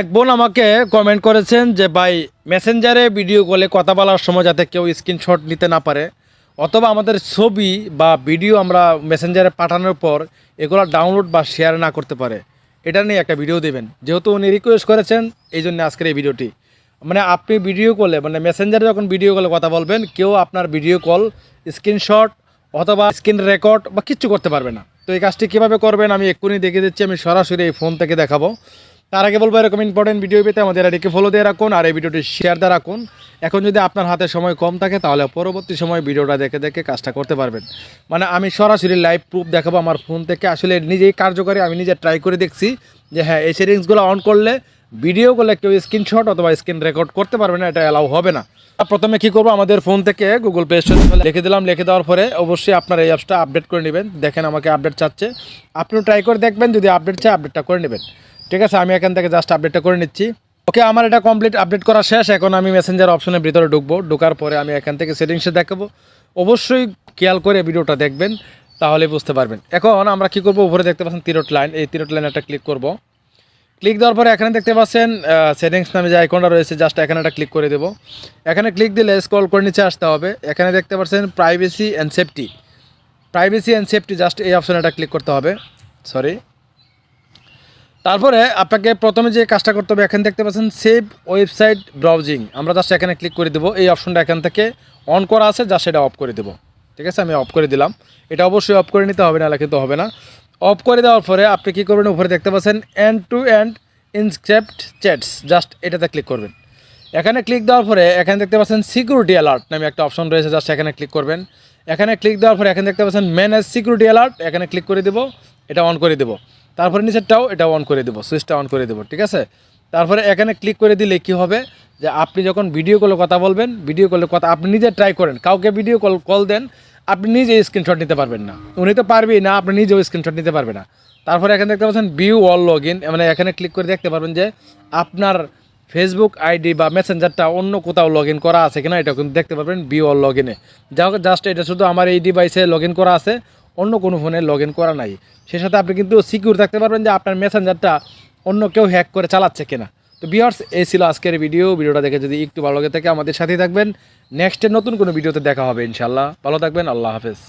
এক বোন আমাকে কমেন্ট করেছেন যে, ভাই মেসেঞ্জারে ভিডিও কলে কথা বলার সময় যাতে কেউ স্ক্রিনশট নিতে না পারে। অথবা আমাদের ছবি বা ভিডিও আমরা মেসেঞ্জারে পাঠানোর পর এগুলো ডাউনলোড বা শেয়ার না করতে পারে। এটা নিয়ে একটা ভিডিও দেবেন। যেহেতু উনি রিকোয়েস্ট করেছেন এই জন্য আজকের এই ভিডিওটি মানে আপনি ভিডিও কলে মানে মেসেঞ্জারে যখন ভিডিও কলে কথা বলবেন, কেউ আপনার ভিডিও কল স্ক্রিনশট অথবা স্ক্রিন রেকর্ড বা কিচ্ছু করতে পারবে না। তো এই কাজটি কীভাবে করবেন, আমি এক্ষুনি দেখিয়ে দিচ্ছি, আমি সরাসরি এই ফোন থেকে দেখাবো। তার আগে বলব, এরকম ইম্পর্টেন্ট ভিডিও পেতে আমাদের এটিকে ফলো দিয়ে রাখুন আর এই ভিডিওটি শেয়ার দিয়ে রাখুন। এখন যদি আপনার হাতে সময় কম থাকে, তাহলে পরবর্তী সময় ভিডিওটা দেখে দেখে কাজটা করতে পারবেন। মানে আমি সরাসরি লাইভ প্রুফ দেখাবো আমার ফোন থেকে। আসলে নিজেই কার্যকরী, আমি নিজে ট্রাই করে দেখছি যে হ্যাঁ এই সেটিংসগুলো অন করলে ভিডিও করলে কেউ স্ক্রিনশট অথবা স্ক্রিন রেকর্ড করতে পারবে না, এটা অ্যালাউ হবে না। প্রথমে কি করব, আমাদের ফোন থেকে গুগল প্লে স্টোর লিখে দিলাম। লিখে দেওয়ার পরে অবশ্যই আপনার এই অ্যাপসটা আপডেট করে নেবেন। দেখেন আমাকে আপডেট চাচ্ছে। আপনিও ট্রাই করে দেখবেন, যদি আপডেট চাই আপডেটটা করে নেবেন। ঠিক আছে, আমি এখান থেকে জাস্ট আপডেটটা করে নিচ্ছি। ওকে আমার এটা কমপ্লিট আপডেট করা শেষ। এখন আমি মেসেঞ্জার অপশনের ভিতরে ঢুকবো। ঢোকার পরে আমি এখান থেকে সেটিংসে দেখাবো। অবশ্যই খেয়াল করে ভিডিওটা দেখবেন, তাহলে বুঝতে পারবেন। এখন আমরা কি করব? উপরে দেখতে পাচ্ছেন তিরট লাইন এই তিরট লাইন একটা ক্লিক করব। ক্লিক দেওয়ার পরে এখানে দেখতে পাচ্ছেন সেটিংস নামে যে আইকনটা রয়েছে জাস্ট এখানে একটা ক্লিক করে দেবো। এখানে ক্লিক দিলে স্ক্রল করে নিচে আসতে হবে। এখানে দেখতে পাচ্ছেন privacy and safety privacy and safety just এই অপশনে একটা ক্লিক করতে হবে। সরি তারপরে আপনাকে প্রথমে যে কাজটা করতে হবে, এখানে দেখতে পাচ্ছেন সেভ ওয়েবসাইট ব্রাউজিং আমরা জাস্ট এখানে ক্লিক করে দেবো। এই অপশনটা এখান থেকে অন করা আছে জাস্ট এটা অফ করে দেবো। ঠিক আছে? আমি অফ করে দিলাম। এটা অবশ্যই অফ করে নিতে হবে না কিন্তু হবে না। অফ করে দেওয়ার পরে আপনি কী করবেন? উপরে দেখতে পাচ্ছেন end to end encrypt chats just এটাতে ক্লিক করবেন। এখানে ক্লিক দেওয়ার পরে এখানে দেখতে পাচ্ছেন সিকিউরিটি অ্যালার্ট নামে একটা অপশন রয়েছে জাস্ট এখানে ক্লিক করবেন। এখানে ক্লিক দেওয়ার পরে এখানে দেখতে পাচ্ছেন ম্যানেজ সিকিউরিটি অ্যালার্ট এখানে ক্লিক করে দেবো। এটা অন করে দেবো। তারপরে নিচেরটাও এটা অন করে দেবো সুইচটা অন করে দেবো, ঠিক আছে? তারপরে এখানে ক্লিক করে দিলে কি হবে? যে আপনি যখন ভিডিও কলে কথা বলবেন ভিডিও কলে কথা আপনি নিজে ট্রাই করেন। কাউকে ভিডিও কল কল দেন, আপনি নিজে স্ক্রিনশট নিতে পারবেন না। উনি তো পারবেই না, আপনি নিজেও স্ক্রিনশট নিতে পারবেন না। তারপরে এখানে দেখতে পাচ্ছেন ভিউ অল লগ ইন মানে এখানে ক্লিক করে দেখতে পারবেন যে আপনার ফেসবুক আইডি বা মেসেঞ্জারটা অন্য কোথাও লগ ইন করা আছে কিনা, এটা কিন্তু দেখতে পারবেন ভিউ অল লগ ইনে যা জাস্ট এটা শুধু আমার এই ডিভাইসে লগ ইন করা আছে। অন্য কোনো ফোনে লগ করা নাই। সেই সাথে আপনি কিন্তু সিকিউর থাকতে পারবেন যে আপনার মেসেঞ্জারটা অন্য কেউ হ্যাক করে চালাচ্ছে কিনা। তো বিয়ার্স এই ছিল আজকের ভিডিও ভিডিওটা দেখে যদি একটু ভালো লাগে থাকে আমাদের সাথেই থাকবেন। নেক্সটের নতুন কোনো ভিডিওতে দেখা হবে ইনশাল্লাহ ভালো থাকবেন, আল্লাহ হাফেজ।